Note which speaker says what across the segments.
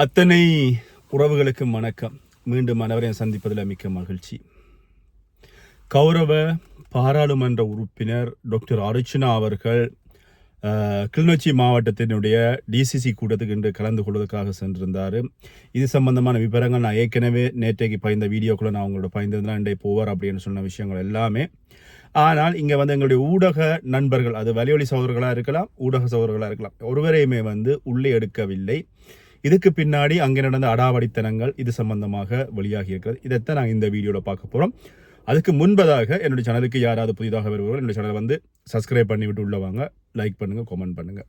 Speaker 1: அத்தனை உறவுகளுக்கும் வணக்கம். மீண்டும் அனைவரையும் சந்திப்பதில் மிக்க மகிழ்ச்சி. கௌரவ பாராளுமன்ற உறுப்பினர் டாக்டர் அர்ச்சனா அவர்கள் கிளிநொச்சி மாவட்டத்தினுடைய டிசிசி கூட்டத்துக்கு இன்று கலந்து கொள்வதற்காக சென்றிருந்தார். இது சம்பந்தமான விவரங்கள் நான் ஏற்கனவே நேற்றைக்கு பயந்த வீடியோக்குள்ள நான் அவங்களோட பயந்ததுலாம் இன்றைய போவார் அப்படின்னு சொன்ன விஷயங்கள் எல்லாமே. ஆனால் இங்கே வந்து எங்களுடைய ஊடக நண்பர்கள் அது வலியொலி சகோதரர்களாக இருக்கலாம் ஊடக சகோதரர்களாக இருக்கலாம் ஒருவரையுமே வந்து உள்ளே எடுக்கவில்லை. இதுக்கு பின்னாடி அங்கே நடந்த அடாவடித்தனங்கள் இது சம்பந்தமாக வெளியாகி இருக்கிறது இதைத்தான் நாங்கள் இந்த வீடியோவில் பார்க்க போகிறோம் அதுக்கு முன்பதாக என்னுடைய சேனலுக்கு யாராவது புதிதாக வருவார்கள் என்னுடைய சேனலை வந்து சப்ஸ்கிரைப் பண்ணி விட்டு லைக் பண்ணுங்கள் கமெண்ட் பண்ணுங்கள்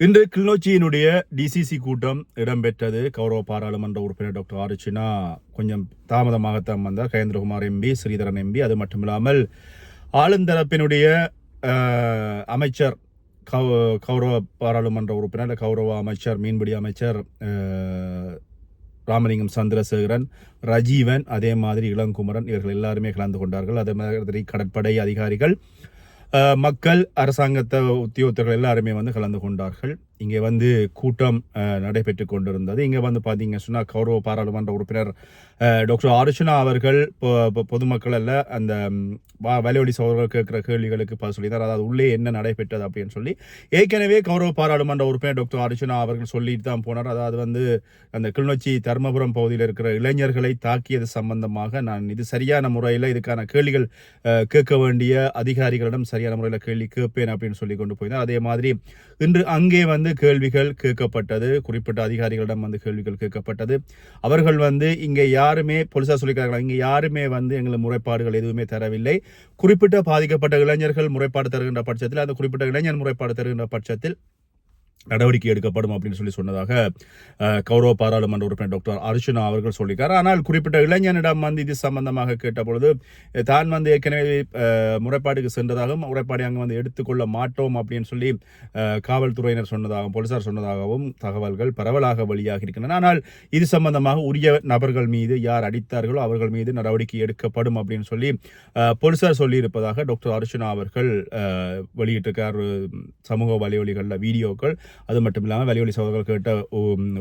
Speaker 1: இன்று கிளிநொச்சியினுடைய டிசிசி கூட்டம் இடம்பெற்றது. கௌரவ பாராளுமன்ற உறுப்பினர் டாக்டர் ஆரிச்சினா கொஞ்சம் தாமதமாகத்தான் வந்தார். கயேந்திரகுமார் எம்பி ஸ்ரீதரன் எம்பி அது மட்டுமில்லாமல் ஆளுந்தரப்பினுடைய அமைச்சர் கௌரவ பாராளுமன்ற உறுப்பினர் கௌரவ அமைச்சர் மீன்பிடி அமைச்சர் ராமலிங்கம் சந்திரசேகரன் ரஜீவன் அதே மாதிரி இளங்குமரன் இவர்கள் எல்லாருமே கலந்து கொண்டார்கள். அதே மாதிரி கடற்படை அதிகாரிகள் மக்கள் அரசாங்கத்தை உத்தியோகத்தர்கள் எல்லாருமே வந்து கலந்து கொண்டார்கள். இங்கே வந்து கூட்டம் நடைபெற்று கொண்டிருந்தது. இங்கே வந்து பார்த்தீங்க சொன்னால் கௌரவ பாராளுமன்ற உறுப்பினர் டாக்டர் அர்ச்சனா அவர்கள் பொதுமக்கள் அல்ல அந்த ம், வ- வலையொலி கேட்குற கேள்விகளுக்கு பதில் சொல்லியிருந்தார். அதாவது உள்ளே என்ன நடைபெற்றது அப்படின்னு சொல்லி ஏற்கனவே கௌரவ பாராளுமன்ற உறுப்பினர் டாக்டர் அர்ச்சனா அவர்கள் சொல்லிட்டு தான் போனார். அதாவது வந்து அந்த கிளிநொச்சி தர்மபுரம் பகுதியில் இருக்கிற இளைஞர்களை தாக்கியது சம்பந்தமாக நான் இது சரியான முறையில் இதுக்கான கேள்விகள் கேட்க வேண்டிய அதிகாரிகளிடம் சரியான முறையில் கேள்வி கேட்பேன் அப்படின்னு சொல்லி கொண்டு போயிருந்தார். அதே மாதிரி இன்று அங்கே வந்து கேள்விகள் கேட்கப்பட்டது. குறிப்பிட்ட அதிகாரிகளிடம் வந்து கேள்விகள் கேட்கப்பட்டது. அவர்கள் வந்து இங்கே யாருமே போலீசார் சொல்லிக்கிறாங்களா இங்கே யாருமே வந்து எங்களை முறைப்பாடுகள் எதுவுமே தரவில்லை. குறிப்பிட்ட பாதிக்கப்பட்ட இளைஞர்கள் முறைப்பாடு தருகின்ற பட்சத்தில் அந்த குறிப்பிட்ட இளைஞர் முறைப்பாடு தருகின்ற பட்சத்தில் நடவடிக்கை எடுக்கப்படும் அப்படின்னு சொல்லி சொன்னதாக கௌரவ பாராளுமன்ற உறுப்பினர் டாக்டர் அர்ஜுனா அவர்கள் சொல்லியிருக்கார். ஆனால் குறிப்பிட்ட இளைஞனிடம் வந்து இது சம்பந்தமாக கேட்டபொழுது தான் வந்து ஏற்கனவே முறைப்பாடுக்கு சென்றதாகவும் முறைப்பாடு அங்கே வந்து எடுத்துக்கொள்ள மாட்டோம் அப்படின்னு சொல்லி காவல்துறையினர் சொன்னதாகவும் போலீசார் சொன்னதாகவும் தகவல்கள் பரவலாக வெளியாகி இருக்கின்றன. ஆனால் இது சம்பந்தமாக உரிய நபர்கள் மீது யார் அடித்தார்களோ அவர்கள் மீது நடவடிக்கை எடுக்கப்படும் அப்படின்னு சொல்லி போலீசார் சொல்லியிருப்பதாக டாக்டர் அர்ஜுனா அவர்கள் வெளியிட்டிருக்கார். சமூக வலைவழிகளில் வீடியோக்கள் அது மட்டும் இல்லாமல் வலியொலி சோதர்கள் கேட்ட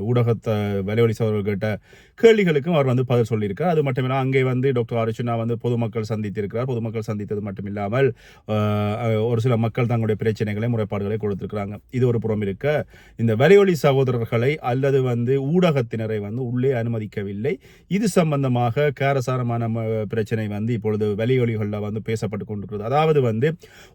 Speaker 1: ஊடகத்தை வலியொலி சோதர்கள் கேட்ட கேள்விகளுக்கும் அவர் வந்து பதில் சொல்லியிருக்கார். அது மட்டும் இல்லாமல் அங்கே வந்து டாக்டர் அர்ச்சுனா வந்து பொதுமக்கள் சந்தித்திருக்கிறார். பொதுமக்கள் சந்தித்தது மட்டும் இல்லாமல் ஒரு சில மக்கள் தங்களுடைய பிரச்சனைகளை முறைப்பாடுகளை கொடுத்துருக்குறாங்க. இது ஒரு புறம் இருக்க இந்த வலியொலி சகோதரர்களை அல்லது வந்து ஊடகத்தினரை வந்து உள்ளே அனுமதிக்கவில்லை. இது சம்பந்தமாக காரசாரமான பிரச்சனை வந்து இப்பொழுது வலையொலிகளில் வந்து பேசப்பட்டு கொண்டிருக்கிறது. அதாவது வந்து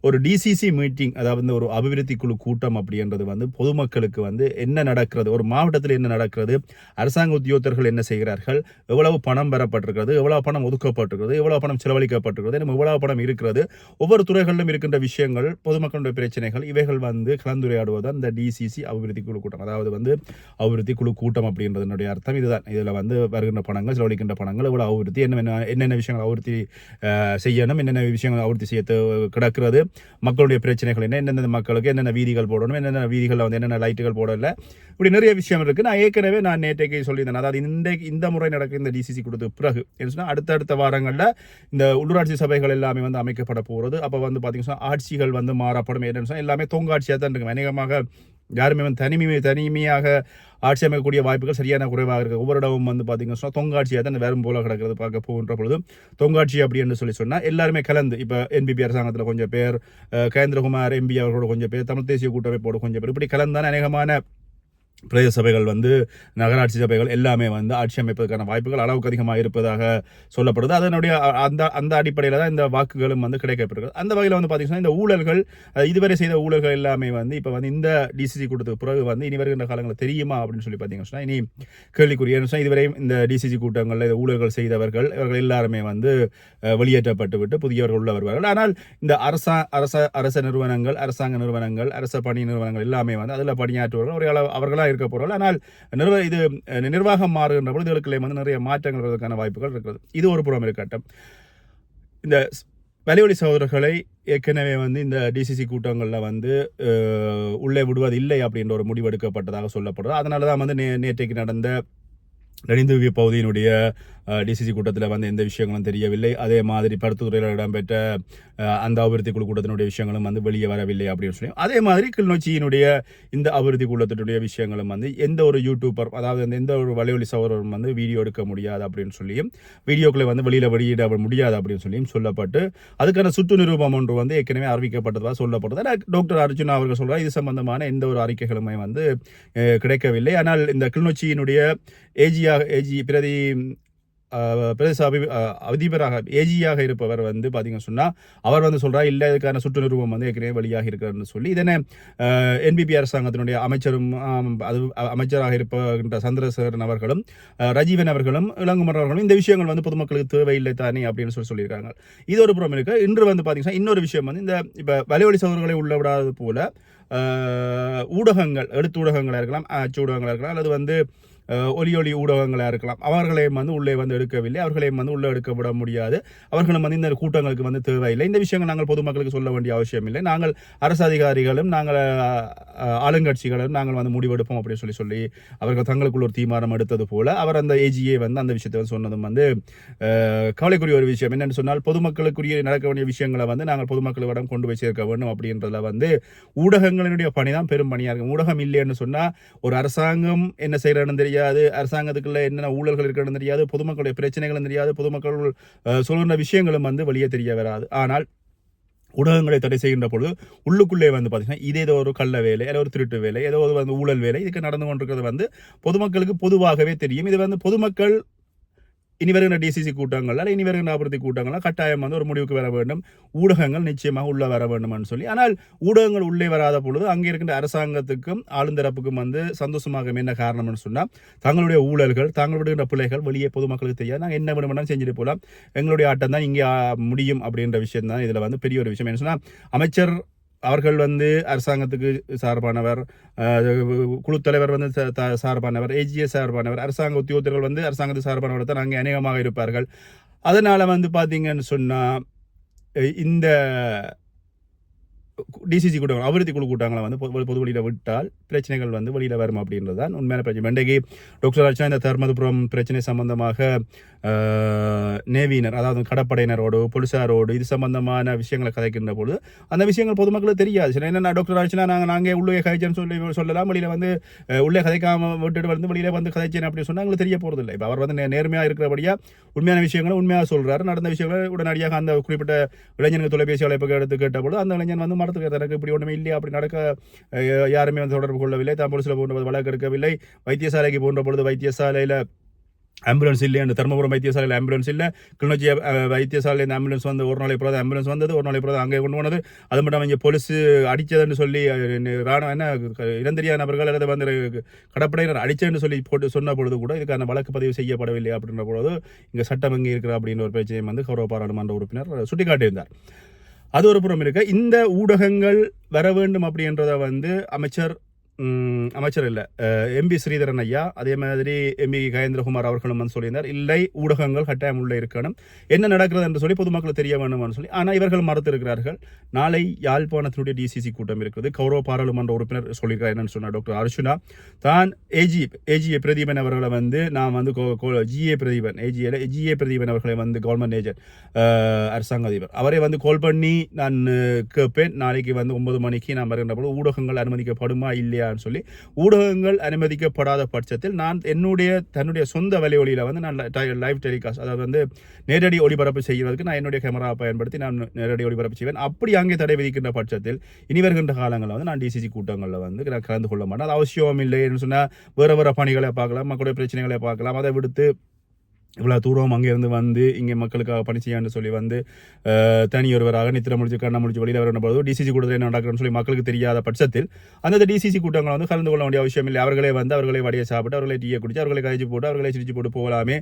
Speaker 1: ஒரு டிசிசி மீட்டிங் அதாவது வந்து ஒரு அபிவிருத்தி குழு கூட்டம் அப்படின்றது வந்து பொதுமக்களுக்கு வந்து என்ன நடக்கிறது ஒரு மாவட்டத்தில் என்ன நடக்கிறது அரசாங்க உத்தியோகத்தர்கள் என்ன செய்கிறார்கள் எவ்வளவு பணம் பெறப்பட்டிருக்கிறது எவ்வளவு பணம் ஒதுக்கப்பட்டிருக்கிறது எவ்வளவு பணம் செலவழிக்கப்பட்டிருக்கிறது நம்ம எவ்வளவு பணம் இருக்கிறது ஒவ்வொரு துறைகளிலும் இருக்கின்ற விஷயங்கள் பொதுமக்களுடைய பிரச்சனைகள் இவைகள் வந்து கலந்துரையாடுவது இந்த டிசிசி அபிவிருத்தி குழு கூட்டம். அதாவது வந்து அபிவிருத்தி குழு கூட்டம் அப்படின்றதனுடைய அர்த்தம். இதுதான். இதில் வந்து வருகின்ற பணங்கள் செலவழிக்கின்ற பணங்கள் எவ்வளவு அபிவிருத்தி என்னென்ன என்னென்ன விஷயங்கள் அபிவிருத்தி செய்யணும் என்னென்ன விஷயங்கள் அபிவிருத்தி செய்ய கிடக்கிறது மக்களுடைய பிரச்சனைகள் என்ன என்னென்ன மக்களுக்கு என்னென்ன வீதிகள் போடணும் என்னென்ன வீதிகளில் வந்து என்னென்ன லைட்டுகள் போடல. இப்படி நிறைய விஷயம் இருக்குது நான் ஏற்கனவே நான் நேற்றைக்கு சொல்லியிருந்தேன். அதாவது இன்றைக்கு இந்த முறை நடக்கிற இந்த டிசிசி கொடுத்த பிறகு என்ன அடுத்தடுத்த வாரங்களில் இந்த உள்ளூராட்சி சபைகள் எல்லாமே வந்து அமைக்கப்பட போகிறது அப்போ வந்து பார்த்தீங்கன்னா ஆட்சிகள் வந்து மாறப்படும். என்னன்னு சொன்னால் எல்லாமே தொங்காட்சியாக தான் இருக்கும். அநேகமாக யாருமே வந்து தனிமை தனிமையாக ஆட்சி அமைக்கக்கூடிய வாய்ப்புகள் சரியான குறைவாக இருக்குது ஒவ்வொரு இடமும் வந்து பார்த்தீங்கன்னா சொன்னா தொங்காட்சியாக தான் வேறும் போல கிடக்கிறது பார்க்க போகின்ற பொழுது தொங்காட்சி அப்படின்னு சொல்லி சொன்னால் எல்லாருமே கலந்து இப்போ என்பிபி அரசாங்கத்தில் கொஞ்சம் பேர் கேந்திரகுமார் எம்பி அவர்களோட கொஞ்சம் பேர் தமிழ் தேசிய கூட்டமைப்போட கொஞ்சம் பேர் இப்படி கலந்தான அநேகமான பிரதேச சபைகள் வந்து நகராட்சி சபைகள் எல்லாமே வந்து ஆட்சி அமைப்பதற்கான வாய்ப்புகள் அளவுக்கு அதிகமாக இருப்பதாக சொல்லப்படுது. அதனுடைய அந்த அந்த அடிப்படையில் தான் இந்த வாக்குகளும் வந்து கிடைக்கப்பட்டிருக்கு அந்த வகையில் வந்து பார்த்தீங்கன்னா இந்த ஊழல்கள் இதுவரை செய்த ஊழல்கள் எல்லாமே வந்து இப்போ வந்து இந்த டிசிசி கூட்டத்துக்கு பிறகு வந்து இனி வருகின்ற காலங்களில் தெரியுமா அப்படின்னு சொல்லி பார்த்தீங்கன்னா இனி கேள்விக்குரிய இதுவரையும் இந்த டிசிசி கூட்டங்களில் இந்த ஊழல்கள் செய்தவர்கள் இவர்கள் எல்லாருமே வந்து வெளியேற்றப்பட்டு விட்டு புதியவர்கள் உள்ள வருவார்கள். ஆனால் இந்த அரசா அரச அரச நிறுவனங்கள் அரசாங்க நிறுவனங்கள் அரச பணி நிறுவனங்கள் எல்லாமே வந்து அதில் பணியாற்றுவர்கள் ஒரு அளவு அவர்களாக இருக்க போகிறார்கள் ஆனால் நிர்வ இது நிர்வாகம் மாறுகின்ற பொழுது இதுகளுக்குள்ளே வந்து நிறைய மாற்றங்கள் வருவதற்கான வாய்ப்புகள் இருக்கிறது. இது ஒரு புறம் இருக்கட்டும் இந்த ஸ்- வலிவலி சகோதரர்களை ஏற்கனவே வந்து இந்த டிசிசி கூட்டங்களில் வந்து உள்ளே விடுவது இல்லை அப்படின்ற ஒரு முடிவு எடுக்கப்பட்டதாக சொல்லப்படுறது அதனால தான் வந்து நே நேற்றைக்கு நடந்த நெடுந்துவி பகுதியினுடைய டிசிசி கூட்டத்தில் வந்து எந்த விஷயங்களும் தெரியவில்லை. அதே மாதிரி பருத்துத்துறையில் இடம்பெற்ற அந்த அபிவிருத்தி குழு கூட்டத்தினுடைய விஷயங்களும் வந்து வெளியே வரவில்லை அப்படின்னு சொல்லி. அதே மாதிரி கிளிநொச்சியினுடைய இந்த அபிவிருத்தி கூட்டத்தினுடைய விஷயங்களும் வந்து எந்த ஒரு யூடியூபர் அதாவது எந்த ஒரு வலையொலி சகோதரரும் வந்து வீடியோ எடுக்க முடியாது அப்படின்னு சொல்லியும் வீடியோக்களை வந்து வெளியில் வெளியிட முடியாது அப்படின்னு சொல்லியும் சொல்லப்பட்டு அதுக்கான சுற்று நிரூபம் ஒன்று வந்து ஏற்கனவே அறிவிக்கப்பட்டதாக சொல்லப்பட்டது டாக்டர் அர்ஜுனா அவர்கள் சொல்கிறார் இது சம்பந்தமான எந்த ஒரு அறிக்கைகளுமே வந்து கிடைக்கவில்லை. ஆனால் இந்த கிளிநொச்சியினுடைய ஏஜியாக ஏஜி பிரதி பிரதேச அபி அதிபராக ஏஜியாக இருப்பவர் வந்து பார்த்தீங்கன்னு சொன்னால் அவர் வந்து சொல்கிறார் இல்லை இதுக்கான சுற்று நிறுவம் வந்து ஏற்கனவே வழியாக இருக்கிறன்னு சொல்லி இதனை என்பிபி அரசாங்கத்தினுடைய அமைச்சரும் அது அமைச்சராக இருப்பகின்ற சந்திரசேகரன் அவர்களும் ரஜீவன் அவர்களும் இளங்குமரன் அவர்களும் இந்த விஷயங்கள் வந்து பொதுமக்களுக்கு தேவையில்லை தானே அப்படின்னு சொல்லி சொல்லியிருக்காங்க. இது ஒரு புறம் இருக்குது இன்று வந்து பார்த்தீங்கன்னா இன்னொரு விஷயம் வந்து இந்த இப்போ வலைவழி சகோதரர்களை உள்ள விடாதது போல ஊடகங்கள் எழுத்து ஊடகங்களாக இருக்கலாம் அச்சு ஊடகங்களாக இருக்கலாம் அல்லது வந்து ஒலி ஒலி ஒளி ஊடகங்களாக இருக்கலாம். அவர்களையும் வந்து உள்ளே வந்து எடுக்கவில்லை. அவர்களையும் வந்து உள்ளே எடுக்க விட முடியாது. அவர்களும் வந்து இந்த கூட்டங்களுக்கு வந்து தேவையில்லை. இந்த விஷயங்கள் நாங்கள் பொதுமக்களுக்கு சொல்ல வேண்டிய அவசியம் இல்லை. நாங்கள் அரசு அதிகாரிகளும் நாங்கள் ஆளுங்கட்சிகளும் நாங்கள் வந்து முடிவெடுப்போம் அப்படின்னு சொல்லி சொல்லி அவர்கள் தங்களுக்குள்ள ஒரு தீர்மானம் எடுத்தது போல அவர் அந்த ஏஜிஏ வந்து அந்த விஷயத்தை வந்து சொன்னதும் வந்து கவலைக்குரிய ஒரு விஷயம் என்னென்னு சொன்னால் பொதுமக்களுக்குரிய நடக்க வேண்டிய விஷயங்களை வந்து நாங்கள் பொதுமக்களிடம் கொண்டு போய் சேர்க்க வேண்டும் அப்படின்றதுல வந்து ஊடகங்களினுடைய பணி தான் பெரும் பணியாக இருக்கும். ஊடகம் இல்லைன்னு சொன்னால் ஒரு அரசாங்கம் என்ன செய்யறதுன்னு தெரியாது அரசாங்கத்துக்குள்ள என்னென்ன ஊழல்கள் இருக்கிறன்னு தெரியாது பொதுமக்களுடைய பிரச்சனைகளும் தெரியாது பொதுமக்கள் அஹ், சொல்கின்ற விஷயங்களும் வந்து வெளியே தெரிய வராது. ஆனால் ஊடகங்களை தடை செய்கின்ற பொழுது உள்ளுக்குள்ளே வந்து பார்த்திங்கன்னா இதே ஏதோ ஒரு கள்ள வேலை ஏதோ ஒரு திருட்டு வேலை ஏதோ ஒரு வந்து ஊழல் வேலை இதுக்கு நடந்து கொண்டிருக்கிறது வந்து பொதுமக்களுக்கு பொதுவாகவே தெரியும். இது வந்து பொதுமக்கள் இனி வருகின்ற டிசிசி கூட்டங்கள் அல்ல இனி வருகின்ற அபிவிருத்தி கூட்டங்கள் கட்டாயம் வந்து ஒரு முடிவுக்கு வர வேண்டும் ஊடகங்கள் நிச்சயமாக உள்ளே வர வேண்டும்னு சொல்லி ஆனால் ஊடகங்கள் உள்ளே வராத பொழுது அங்கே இருக்கின்ற அரசாங்கத்துக்கும் ஆளுந்தரப்புக்கும் வந்து சந்தோஷமாக என்ன காரணம்னு சொன்னால் தங்களுடைய ஊழல்கள் தாங்கள் விடுகின்ற பிள்ளைகள் வெளியே பொதுமக்களுக்கு தெரியாது நாங்கள் என்ன வேணுமெல்லாம் செஞ்சுட்டு போகலாம் எங்களுடைய ஆட்டம் தான் இங்கே முடியும் அப்படின்ற விஷயம் தான் இதில் வந்து பெரிய ஒரு விஷயம் என்ன சொன்னால் அமைச்சர் அவர்கள் வந்து அரசாங்கத்துக்கு சார்பானவர் குழு தலைவர் வந்து சார்பானவர் ஏஜிஎஸ் சார்பானவர் அரசாங்க உத்தியோகத்தர்கள் வந்து அரசாங்கத்துக்கு சார்பானவர் தான் அங்கே அநேகமாக இருப்பார்கள். அதனால் வந்து பார்த்தீங்கன்னு சொன்னால் இந்த டிசிசி கூட்டம் அபிவிருத்தி குழு கூட்டங்களை வந்து பொது பொது வழியில் விட்டால் பிரச்சனைகள் வந்து வெளியில் வரும் அப்படின்றது தான் உண்மையான பிரச்சனை. இன்றைக்கு டாக்டர் அர்ச்சனா இந்த தர்மதுபுரம் பிரச்சனை சம்பந்தமாக நேவியினர் அதாவது கடற்படையினரோடு போலீஸாரோடு இது சம்பந்தமான விஷயங்களை கதைக்கின்ற பொழுது அந்த விஷயங்கள் பொதுமக்களுக்கு தெரியாது. சில என்ன டாக்டர் அர்ச்சனா நாங்கள் நாங்கள் உள்ளே கதைச்சேன்னு சொல்லி சொல்லலாம். வெளியில் வந்து உள்ளே கதைக்காம விட்டுட்டு வந்து வெளியில் வந்து கதைச்சேன் அப்படின்னு சொன்னால் எங்களுக்கு தெரிய போகிறதில்லை இப்போ அவர் வந்து நேர்மையாக இருக்கிறபடியாக உண்மையான விஷயங்களை உண்மையாக சொல்கிறார் நடந்த விஷயங்களை உடனடியாக அந்த குறிப்பிட்ட இளைஞனுக்கு தொலைபேசி அழைப்புக்கு எடுத்து கேட்டபொழுது அந்த இளைஞன் வந்து மரத்துக்கு எனக்கு இப்படி ஒன்றுமே இல்லையா அப்படி நடக்க யாருமே வந்து தொடர்பு கொள்ளவில்லை தான் போலீஸில் போன்ற போது வழக்கு எடுக்கவில்லை. வைத்தியசாலைக்கு போன்ற பொழுது வைத்தியசாலையில் ஆம்புலன்ஸ் இல்லை. அந்த தருமபுரம் வைத்தியசாலையில் ஆம்புலன்ஸ் இல்லை. கிளிநொச்சி வைத்தியசாலையில் இந்த ஆம்புலன்ஸ் வந்து ஒரு நாளை பிறகு ஆம்புலன்ஸ் வந்தது ஒரு நாளை பிறகு அங்கே கொண்டு போனது. அது மட்டும் இங்கே போலீஸ் அடித்ததுன்னு சொல்லி ராணுவ என்ன இளந்தெரியா நபர்கள் அல்லது வந்து கடற்படையினர் அடித்ததுன்னு சொல்லி போட்டு சொன்ன பொழுது கூட இதுக்கான வழக்கு பதிவு செய்யப்படவில்லை அப்படின்ற பொழுது இங்கே சட்டம் எங்கே இருக்கிற அப்படின்னு ஒரு பிரச்சனையும் வந்து கௌரவ பாராளுமன்ற உறுப்பினர் சுட்டிக்காட்டியிருந்தார். அது ஒரு புறம் இருக்க. இந்த ஊடகங்கள் வர வேண்டும் அப்படின்றத வந்து அமைச்சர் அமைச்சர் இல்லை. எம்பி ஸ்ரீதரன் ஐயா அதே மாதிரி எம்பி கயேந்திரகுமார் அவர்களும் வந்து சொல்லியிருந்தார் இல்லை ஊடகங்கள் கட்டாயம் உள்ளே இருக்கணும். என்ன நடக்கிறது என்று சொல்லி பொதுமக்களுக்கு தெரிய வேண்டும்னு சொல்லி ஆனால் இவர்கள் மறுத்து இருக்கிறார்கள் நாளை யாழ்ப்பாணத்தினுடைய டிசிசி கூட்டம் இருக்குது. கௌரவ பாராளுமன்ற உறுப்பினர் சொல்லியிருக்கார் என்னன்னு சொன்னார் டாக்டர் அர்ச்சுனா தான் ஏஜி ஏஜிஏ பிரதீபன் அவர்களை வந்து நான் வந்து ஜிஏ பிரதீபன் ஏஜிஏல ஜிஏ பிரதீபன் அவர்களை வந்து கவர்மெண்ட் ஏஜென்ட் அரசாங்க அதிபர். அவரை வந்து கால் பண்ணி நான் கேட்பேன் நாளைக்கு வந்து ஒன்பது மணிக்கு நான் வருகின்ற போது ஊடகங்கள் அனுமதிக்கப்படுமா இல்லையா சொல்லி ஊடகங்கள் அனுமதிக்கப்படாத பட்சத்தில் நான் என்னுடைய தன்னுடைய சொந்த வலையொலியில் வந்து நான் லைவ் டெலிகாஸ்ட் அதாவது வந்து நேரடி ஒளிபரப்பு செய்வதற்கு நான் என்னுடைய கேமரா பயன்படுத்தி நான் நேரடி ஒளிபரப்பு செய்வேன். அப்படி அங்கே தடை விதிக்கின்ற பட்சத்தில் இனி வருகின்ற காலங்களில் வந்து நான் டிசிசி கூட்டங்களில் வந்து நான் கலந்து கொள்ள மாட்டேன். அது அவசியம் இல்லைன்னு சொன்னால் வேறு வேறு பணிகளை பார்க்கலாம் மக்களுடைய பிரச்சனைகளை பார்க்கலாம். அதை விடுத்து இவ்வளோ தூரம் அங்கேருந்து வந்து இங்கே மக்களுக்காக பணி செய்யான்னு சொல்லி வந்து தனி ஒருவராக நித்திர முடிச்சு கண்ணை முடிச்சு வெளியில் வரணும் போது டிசிசி கூட்டத்தில் என்ன நடக்கிறன்னு சொல்லி மக்களுக்கு தெரியாத பட்சத்தில் அந்த டிசிசி கூட்டங்களை வந்து கலந்து கொள்ள வேண்டிய அவசியம் இல்லை. அவர்களே வந்து அவர்களே வடியை சாப்பிட்டு அவர்களே டீயை குடிச்சு அவர்களை கழிச்சு போட்டு அவர்களே சிரிச்சு போட்டு போகலாமே.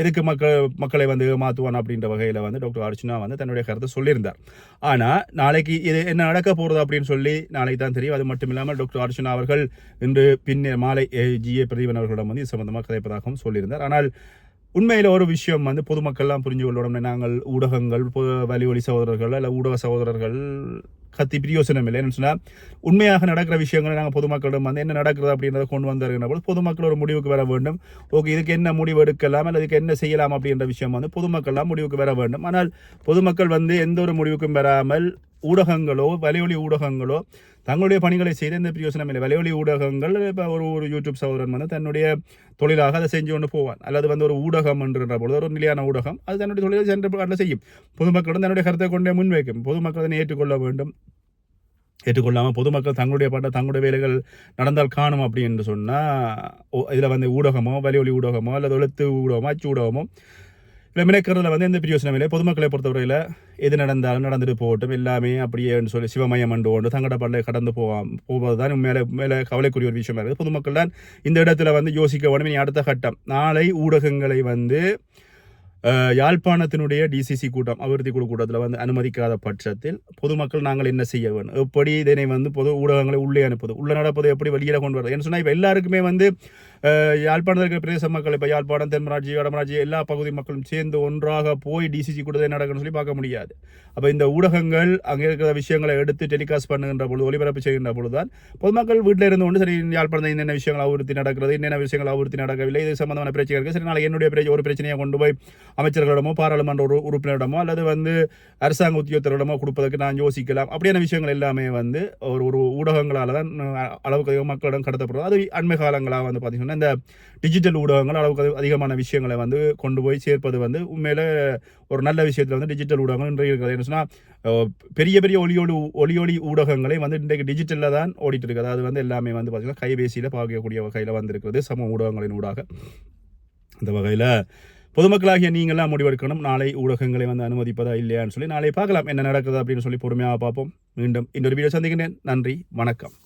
Speaker 1: எதுக்கு மக்கள் மக்களை வந்து மாற்றுவான் அப்படின்ற வகையில் வந்து டாக்டர் அர்ச்சனா வந்து தன்னுடைய கருத்தை சொல்லியிருந்தார். ஆனால் நாளைக்கு இது என்ன நடக்க போகிறது அப்படின்னு சொல்லி நாளைக்கு தான் தெரியும். அது மட்டும் இல்லாமல் டாக்டர் அர்ச்சனா அவர்கள் இன்று பின்ன மாலை ஜிஏ பிரதீபன் அவர்களிடம் வந்து இது சம்பந்தமாக கதைப்பதாகவும் சொல்லியிருந்தார். ஆனால் உண்மையில் ஒரு விஷயம் வந்து பொதுமக்கள்லாம் புரிஞ்சு கொள்ளணும் நாங்கள் ஊடகங்கள் பொ- ஒளி சகோதரர்கள் அல்ல ஊடக சகோதரர்கள் கத்தி பிரியோசனம் இல்லை என்ன சொன்னால் உண்மையாக நடக்கிற விஷயங்களை நாங்கள் பொதுமக்களிடம் வந்து என்ன நடக்கிறது அப்படின்றத கொண்டு வந்திருக்கிற போது பொதுமக்கள் ஒரு முடிவுக்கு வர வேண்டும். ஓகே இதுக்கு என்ன முடிவு எடுக்கலாம் அல்லது இதுக்கு என்ன செய்யலாம் அப்படின்ற விஷயம் வந்து பொதுமக்கள்லாம் முடிவுக்கு வர வேண்டும். ஆனால் பொதுமக்கள் வந்து எந்த ஒரு முடிவுக்கும் வராமல் ஊடகங்களோ வலையொலி ஊடகங்களோ தங்களுடைய பணிகளை செய்த எந்த பிரயோசனம் இல்லை. வலையொலி ஊடகங்கள் இப்போ ஒரு ஒரு யூடியூப் சகோதரன் வந்து தன்னுடைய தொழிலாக அதை செஞ்சு கொண்டு போவான். அல்லது வந்து ஒரு ஊடகம் என்ற பொழுது ஒரு நிலையான ஊடகம் அது தன்னுடைய தொழிலை சென்ற அதில் செய்யும். பொதுமக்களும் தன்னுடைய கருத்தை கொண்டே முன்வைக்கும். பொதுமக்கள் அதனை ஏற்றுக்கொள்ள வேண்டும். ஏற்றுக்கொள்ளாமல் பொதுமக்கள் தங்களுடைய பாட்டை தங்களுடைய வேலைகள் நடந்தால் காணும் அப்படி என்று சொன்னால் இதில் வந்து ஊடகமோ வலியொலி ஊடகமோ அல்லது எழுத்து ஊடகமோ அச்சு ஊடகமோ இல்லை வந்து எந்த பிரியோசனம் இல்லை பொதுமக்களை பொறுத்தவரையில் எது நடந்தாலும் நடந்துட்டு போகட்டும். எல்லாமே அப்படியேன்னு சொல்லி சிவமயம் அண்டு கொண்டு தங்கடப்பாடலை கடந்து போவாம். போவது தான் மேலே மேலே கவலைக்குரிய ஒரு விஷயமா இருக்குது. பொதுமக்கள் தான் இந்த இடத்துல வந்து யோசிக்க வேண்டும். இனி அடுத்த கட்டம். நாளை ஊடகங்களை வந்து யாழ்ப்பாணத்தினுடைய டிசிசி கூட்டம் அபிவிருத்தி குழு கூட்டத்தில் வந்து அனுமதிக்காத பட்சத்தில் பொதுமக்கள் நாங்கள் என்ன செய்ய வேண்டும்? எப்படி இதனை வந்து பொது ஊடகங்களை உள்ளே அனுப்புது உள்ளே நடப்பது எப்படி வெளியில் கொண்டு வரது ஏன்னு சொன்னால் இப்போ எல்லாருக்குமே வந்து யாழ்ப்பாணத்தில் இருக்கிற பிரதேச மக்கள் இப்போ யாழ்ப்பாணம் தென்மராட்சி வடமராட்சி எல்லா பகுதி மக்களும் சேர்ந்து ஒன்றாக போய் டிசிசி கூட்டத்தை நடக்கணும்னு சொல்லி பார்க்க முடியாது. அப்போ இந்த ஊடகங்கள் அங்கே இருக்கிற விஷயங்களை எடுத்து டெலிகாஸ்ட் பண்ணுகின்ற பொழுது ஒளிபரப்பு செய்கின்ற பொழுது தான் பொதுமக்கள் வீட்டில் இருந்து கொண்டு சரி யாழ்ப்பாணத்தில் என்னென்ன விஷயங்கள் அபிவிருத்தி நடக்கிறது என்னென்ன விஷயங்கள் அபிவிருத்தி நடக்கவில்லை இது சம்பந்தமான பிரச்சனை இருக்குது சரி நாளைக்கு என்னுடைய பிரச்சனை ஒரு பிரச்சனையை கொண்டு போய் அமைச்சர்களிடமோ பாராளுமன்ற ஒரு உறுப்பினரிடமோ அல்லது வந்து அரசாங்க உத்தியோகத்தரிடமோ கொடுப்பதற்கு நான் யோசிக்கலாம். அப்படியான விஷயங்கள் எல்லாமே வந்து ஒரு ஒரு ஊடகங்களால் தான் அளவுக்கு அதிகம் மக்களிடம் கடத்தப்படுறது அது அண்மை காலங்களாக வந்து பார்த்தீங்கன்னா இந்த டிஜிட்டல் ஊடகங்கள் அளவுக்கு அதிகமான விஷயங்களை வந்து கொண்டு போய் சேர்ப்பது வந்து உண்மையில ஒரு நல்ல விஷயத்தில் வந்து டிஜிட்டல் ஊடகங்கள் இன்றைய இருக்கிறது. என்ன சொன்னால் பெரிய பெரிய ஒளியொலி ஒளியொலி ஊடகங்களை வந்து இன்றைக்கு டிஜிட்டலில் தான் ஓடிட்டு இருக்குது அது வந்து எல்லாமே வந்து பார்த்தீங்கன்னா கைபேசியில் பார்க்கக்கூடிய வகையில் வந்திருக்கிறது. சமூக ஊடகங்களின் ஊடாக. அந்த வகையில் பொதுமக்களாகிய நீங்களாம் முடிவெடுக்கணும். நாளை ஊடகங்களை வந்து அனுமதிப்பதா இல்லையான்னு சொல்லி நாளை பார்க்கலாம். என்ன நடக்குது அப்படின்னு சொல்லி பொறுமையாக பார்ப்போம். மீண்டும் இன்னொரு வீடியோ சந்திக்கிறேன் நன்றி. வணக்கம்.